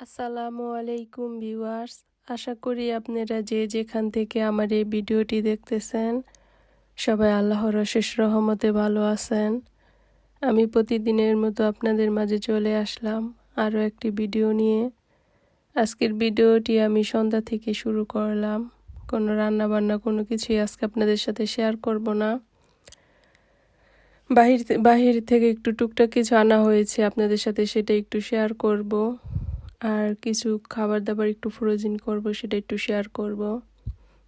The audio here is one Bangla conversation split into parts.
আসসালামু আলাইকুম ভিউয়ার্স। আশা করি আপনারা যে যেখান থেকে আমার এই ভিডিওটি দেখতেছেন, সবাই আল্লাহর অশেষ রহমতে ভালো আছেন। আমি প্রতিদিনের মতো আপনাদের মাঝে চলে আসলাম আরও একটি ভিডিও নিয়ে। আজকের ভিডিওটি আমি সন্ধ্যা থেকে শুরু করলাম। কোনো রান্না বান্না কোনো কিছুই আজকে আপনাদের সাথে শেয়ার করব না। বাহির বাহির থেকে একটু টুকটাক কিছু আনা হয়েছে, আপনাদের সাথে সেটা একটু শেয়ার করব। আর কিছু খাবার দাবার একটু ফ্রোজিন করব, সেটা একটু শেয়ার করব।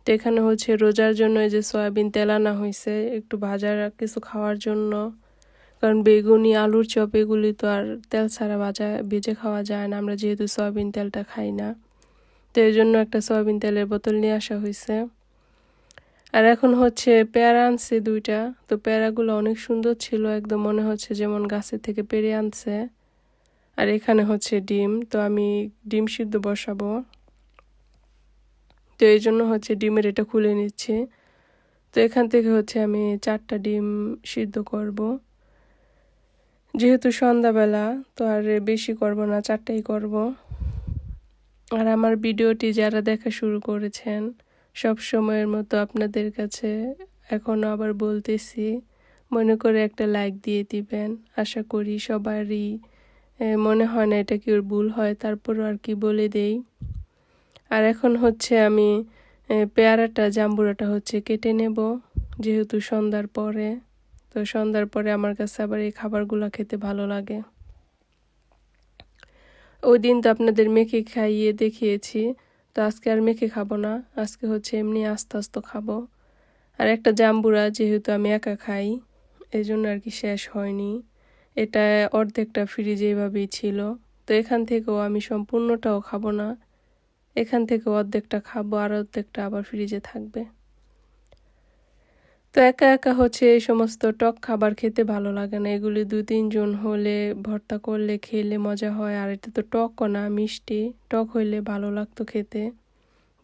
তো এখানে হচ্ছে রোজার জন্য এই যে সয়াবিন তেল আনা হয়েছে একটু ভাজার কিছু খাওয়ার জন্য। কারণ বেগুনি, আলুর চপ, এগুলি তো আর তেল ছাড়া ভাজা, ভেজে খাওয়া যায় না, আমরা যেহেতু সয়াবিন তেলটা খাই না। তো এই জন্য একটা সয়াবিন তেলের বোতল নিয়ে আসা হয়েছে আর এখন হচ্ছে পেয়ারা আনছে দুইটা। তো পেয়ারাগুলো অনেক সুন্দর ছিল, একদম মনে হচ্ছে যেমন গাছের থেকে পেরে আনছে। আর এখানে হচ্ছে ডিম, তো আমি ডিম সিদ্ধ বসাবো। তো এই জন্য হচ্ছে ডিমের এটা খুলে নিচ্ছি। তো এখান থেকে হচ্ছে আমি চারটা ডিম সিদ্ধ করব। যেহেতু সন্ধ্যাবেলা, তো আর বেশি করব না, চারটাই করব। আর আমার ভিডিওটি যারা দেখা শুরু করেছেন, সব সময়ের মতো আপনাদের কাছে এখনও আবার বলতেছি, মনে করে একটা লাইক দিয়ে দিবেন। আশা করি সবারই মনে হয় না এটা কি ওর ভুল হয়, তারপরও আর কি বলে দেই। আর এখন হচ্ছে আমি পেয়ারাটা, জাম্বুরাটা হচ্ছে কেটে নেব, যেহেতু সন্ধ্যার পরে। তো সন্ধ্যার পরে আমার কাছে আবার এই খাবারগুলো খেতে ভালো লাগে। ওই দিন তো আপনাদের মেখে খাইয়ে দেখিয়েছি, তো আজকে আর মেখে খাব না, আজকে হচ্ছে এমনি আস্তে আস্তে খাব। আর একটা জাম্বুরা যেহেতু আমি একা খাই এই জন্য আর কি শেষ হয়নি। এটা অর্ধেকটা ফ্রিজে এভাবেই ছিল। তো এখান থেকেও আমি সম্পূর্ণটাও খাব না। এখান থেকে অর্ধেকটা খাব আর অর্ধেকটা আবার ফ্রিজে থাকবে। তো একা একা হচ্ছে এই সমস্ত টক খাবার খেতে ভালো লাগে না। এগুলি দু তিনজন হলে ভর্তা করলে খেলে মজা হয়, আর এটা তো টকও না, মিষ্টি। টক হইলে ভালো লাগতো খেতে।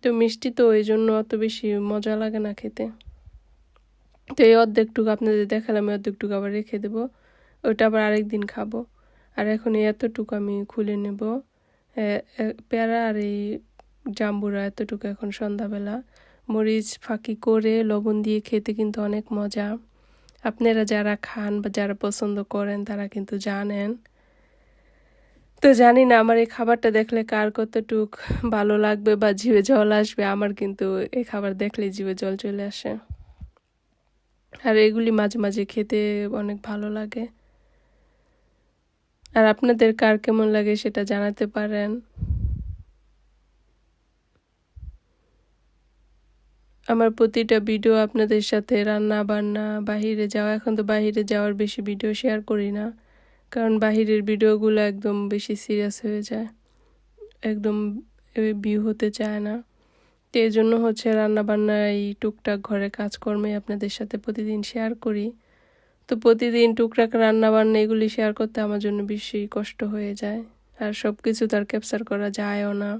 তো মিষ্টি তো ওই জন্য অত বেশি মজা লাগে না খেতে। তো এই অর্ধেকটুকু আপনাদের দেখালাম অর্ধেকটুকু আবার রেখে দেবো। ওইটা আবার আরেক দিন খাব। আর এখন এতটুকু আমি খুলে নেব। পেয়ারা আর এই জাম্বুরা এতটুকু এখন সন্ধ্যাবেলা। মরিচ ফাঁকি করে লবণ দিয়ে খেতে কিন্তু অনেক মজা। আপনারা যারা খান বা যারা পছন্দ করেন তারা কিন্তু জানেন। তো জানি না, আমার এই খাবারটা দেখলে কার কতটুক ভালো লাগবে বা জিভে জল আসবে, আমার কিন্তু এই খাবার দেখলে জিভে জল চলে আসে। আর এগুলি মাঝে মাঝে খেতে অনেক ভালো লাগে। আর আপনাদের কার কেমন লাগে সেটা জানাতে পারেন। আমার প্রতিটা ভিডিও আপনাদের সাথে রান্না বান্না, বাহিরে যাওয়া, এখন তো বাহিরে যাওয়ার বেশি ভিডিও শেয়ার করি না, কারণ বাহিরের ভিডিওগুলো একদম বেশি সিরিয়াস হয়ে যায়, একদম ভিউ হতে চায় না। তো এই জন্য হচ্ছে রান্না বান্না এই টুকটাক ঘরে কাজকর্মে আপনাদের সাথে প্রতিদিন শেয়ার করি। তো প্রতিদিন টুকরাক রান্না বান্না এগুলি শেয়ার করতে আমার জন্য বেশি কষ্ট হয়ে যায়। আর সব কিছু তার ক্যাপচার করা যায়ও না।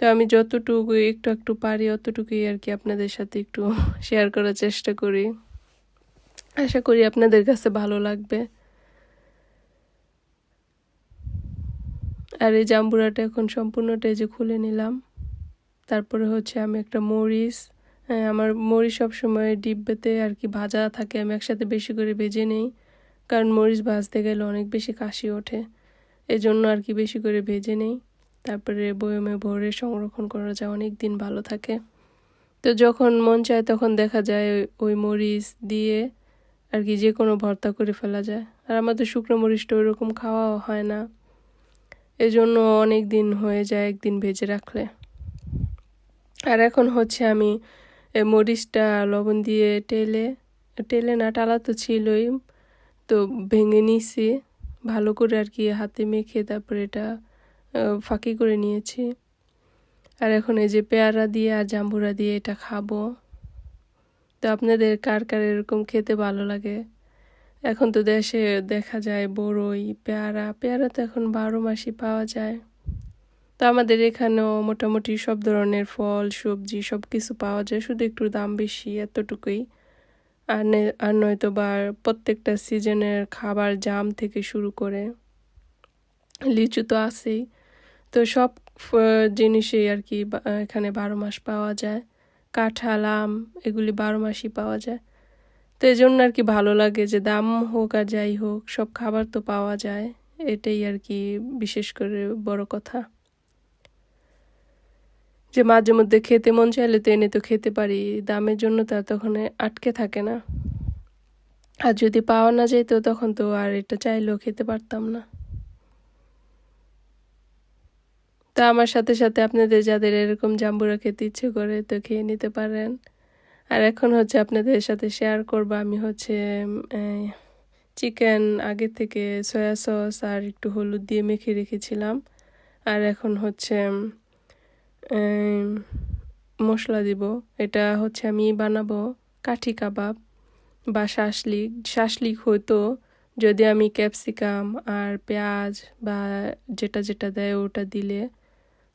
তো আমি যতটুকু একটু একটু পারি, অতটুকুই আর কি আপনাদের সাথে একটু শেয়ার করার চেষ্টা করি। আশা করি আপনাদের কাছে ভালো লাগবে। আর এই জাম্বুরাটা এখন সম্পূর্ণটাই যে খুলে নিলাম। তারপরে হচ্ছে আমি একটা মরিচ আমার মরিচ সবসময় ডিব্বেতে আর কি ভাজা থাকে, আমি একসাথে বেশি করে ভেজে নেই। কারণ মরিচ ভাজতে গেলে অনেক বেশি কাশি ওঠে। এই জন্য আর কি বেশি করে ভেজে নেই। তারপরে বয়মে ভরে সংরক্ষণ করা যায় অনেক দিন ভালো থাকে। তো যখন মন চায় তখন দেখা যায় ওই মরিচ দিয়ে আর কি যে কোনো ভর্তা করে ফেলা যায়। আর আমাদের শুকনো মরিচটা ওইরকম খাওয়াও হয় না। এজন্য অনেক দিন হয়ে যায় একদিন ভেজে রাখলে। আর এখন হচ্ছে আমি মরিচটা লবণ দিয়ে টেলে টেলে না, টালা তো ছিলই। তো ভেঙে নিছি, ভালো করে আর কি হাতে মেখে তারপরে এটা ফাঁকি করে নিয়েছি। আর এখন এই যে পেয়ারা দিয়ে আর জাম্বুরা দিয়ে এটা খাব। তো আপনাদের কার কার এরকম খেতে ভালো লাগে? এখন তো দেশে দেখা যায় বড়ই পেয়ারা। পেয়ারা তো এখন বারো মাসই পাওয়া যায়। তো আমাদের এখানেও মোটামুটি সব ধরনের ফল, সবজি সব কিছু পাওয়া যায়। শুধু একটু দাম বেশি এতটুকুই। আর আর নয়তো বা প্রত্যেকটা সিজনের খাবার জাম থেকে শুরু করে লিচু তো আছেই। তো সব জিনিসই আর কি এখানে বারো মাস পাওয়া যায়। কাঁঠাল, আম, এগুলি বারো মাসই পাওয়া যায়। তো এই জন্য আর কি ভালো লাগে যে দাম হোক আর যাই হোক, সব খাবার তো পাওয়া যায়। এটাই আর কি বিশেষ করে বড় কথা। যে মাঝে মধ্যে খেতে মন চাইলে তো এনে তো খেতে পারি, দামের জন্য তো তখন আটকে থাকে না। আর যদি পাওয়া না যেত তখন তো আর এটা চাইলেও খেতে পারতাম না। তা আমার সাথে সাথে আপনাদের যাদের এরকম জাম্বুরা খেতে ইচ্ছে করে তো খেয়ে নিতে পারেন। আর এখন হচ্ছে আপনাদের সাথে শেয়ার করব আমি হচ্ছে চিকেন আগে থেকে সয়া সস আর একটু হলুদ দিয়ে মেখে রেখেছিলাম। আর এখন হচ্ছে মশলা দিব। এটা হচ্ছে আমি বানাবো কাঠি কাবাব বা শাসলিক। শাসলিক হতো যদি আমি ক্যাপসিকাম আর পেঁয়াজ বা যেটা যেটা দেয় ওটা দিলে।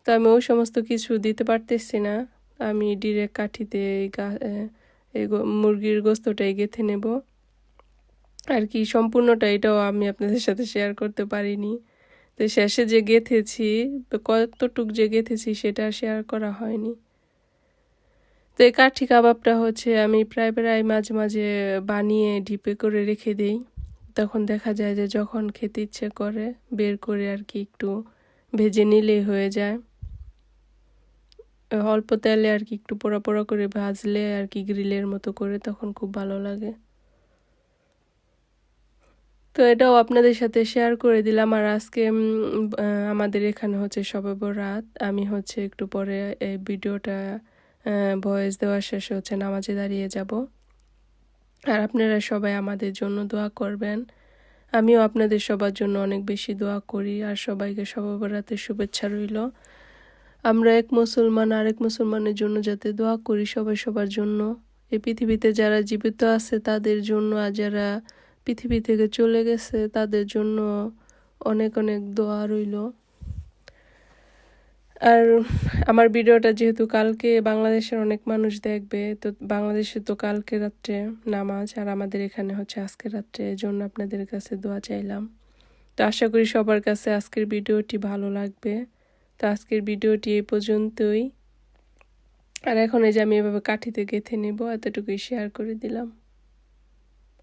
তো আমি ওই সমস্ত কিছু দিতে পারতেছি না। আমি ডিরেক্ট কাঠিতে এই মুরগির গোস্তটাই গেঁথে নেব। আর কি সম্পূর্ণটা এটাও আমি আপনাদের সাথে শেয়ার করতে পারিনি। তো শেষে যে গেঁথেছি কতটুক যে গেঁথেছি সেটা শেয়ার করা হয়নি। তো এই কাঠি কাবাবটা হচ্ছে আমি প্রায় প্রায় মাঝে মাঝে বানিয়ে ডিপে করে রেখে দেই। তখন দেখা যায় যে যখন খেতে ইচ্ছে করে বের করে আর কি একটু ভেজে নিলেই হয়ে যায়। অল্প তেলে আর কি একটু পোড়া পোড়া করে ভাজলে আর কি গ্রিলের মতো করে তখন খুব ভালো লাগে। তো এটাও আপনাদের সাথে শেয়ার করে দিলাম। আর আজকে আমাদের এখানে হচ্ছে সবে রাত আমি হচ্ছে একটু পরে এই ভিডিওটা ভয়েস দেওয়ার শেষে হচ্ছে নামাজে দাঁড়িয়ে যাব। আর আপনারা সবাই আমাদের জন্য দোয়া করবেন। আমিও আপনাদের সবার জন্য অনেক বেশি দোয়া করি। আর সবাইকে সবে রাতের শুভেচ্ছা রইল। আমরা এক মুসলমান, আরেক মুসলমানের জন্য যাতে দোয়া করি সবাই সবার জন্য। এই পৃথিবীতে যারা জীবিত আছে তাদের জন্য আর যারা পৃথিবী থেকে চলে গেছে, তাদের জন্য অনেক অনেক দোয়া রইল। আর আমার ভিডিওটা যেহেতু কালকে বাংলাদেশের অনেক মানুষ দেখবে, তো বাংলাদেশে তো কালকে রাত্রে নামাজ, আর আমাদের এখানে হচ্ছে আজকে রাত্রে জন্য আপনাদের কাছে দোয়া চাইলাম। তো আশা করি সবার কাছে আজকের ভিডিওটি ভালো লাগবে। তো আজকের ভিডিওটি এই পর্যন্তই। আর এখন এই যে আমি এভাবে কাঠিতে গেঁথে নেব, এতটুকুই শেয়ার করে দিলাম।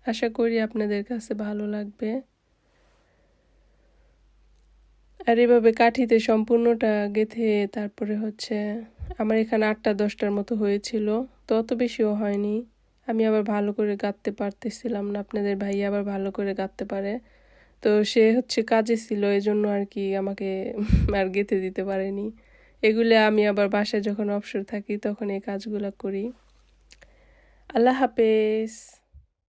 আশা করি আপনাদের কাছে ভালো লাগবে। আর এভাবে কাঠিতে সম্পূর্ণটা গেঁথে তারপরে হচ্ছে আমার এখানে আটটা দশটার মতো হয়েছিল, তো অত বেশিও হয়নি। আমি আবার ভালো করে গাঁথতে পারতেছিলাম না, আপনাদের ভাই আবার ভালো করে গাঁথতে পারে। তো সে হচ্ছে কাজে ছিল এই জন্য আর কি আমাকে আর গেঁথে দিতে পারেনি। এগুলো আমি আবার বাসায় যখন অবসর থাকি তখন এই কাজগুলো করি। আল্লাহ হাফেজ।